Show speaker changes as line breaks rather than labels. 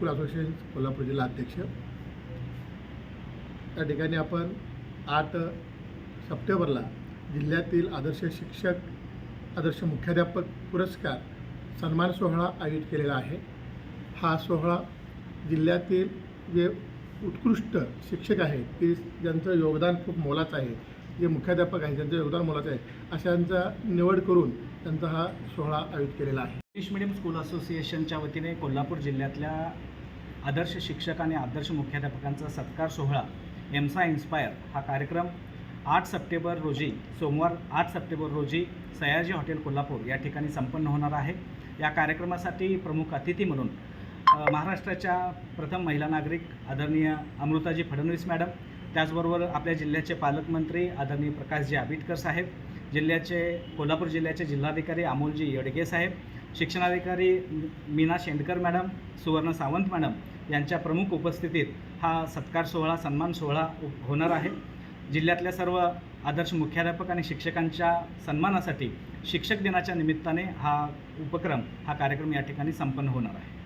कोल्हापूर जिल्हा अध्यक्ष. त्या ठिकाणी आपण आठ सप्टेंबरला जिल्ह्यातील आदर्श शिक्षक आदर्श मुख्याध्यापक पुरस्कार सन्मान सोहळा आयोजित केलेला आहे. हा सोहळा जिल्ह्यातील जे उत्कृष्ट शिक्षक आहेत ते ज्यांचं योगदान खूप मोलाचं आहे जे मुख्याध्यापक आहेत ज्यांचं योगदान मोलाचं आहे अशांचा निवड करून त्यांचा हा सोहळा आयोजित केलेला आहे.
इंग्लिश मिडियम स्कूल असोसिएशनच्या वतीने कोल्हापूर जिल्ह्यातल्या आदर्श शिक्षक आणि आदर्श मुख्याध्यापकांचा सत्कार सोहळा एमसा इन्स्पायर हा कार्यक्रम आठ सप्टेंबर रोजी सोमवार आठ सप्टेंबर रोजी सयाजी हॉटेल कोल्हापूर या ठिकाणी संपन्न होणार आहे. या कार्यक्रमासाठी प्रमुख अतिथी म्हणून महाराष्ट्राच्या प्रथम महिला नागरिक आदरणीय अमृताजी फडणवीस मॅडम त्याचबरोबर आपल्या जिल्ह्याचे पालकमंत्री आदरणीय प्रकाशजी आबिटकर साहेब जिल्ह्याचे कोल्हापूर जिल्ह्याचे जिल्हाधिकारी अमोलजी येडगे साहेब शिक्षणाधिकारी मीना शेंडकर मॅडम सुवर्ण सावंत मॅडम यांच्या प्रमुख उपस्थितीत हा सत्कार सोहळा सन्मान सोहळा होणार आहे. जिल्ह्यातल्या सर्व आदर्श मुख्याध्यापक आणि शिक्षकांच्या सन्मानासाठी शिक्षक दिनाच्या निमित्ताने हा उपक्रम हा कार्यक्रम या ठिकाणी संपन्न होणार आहे.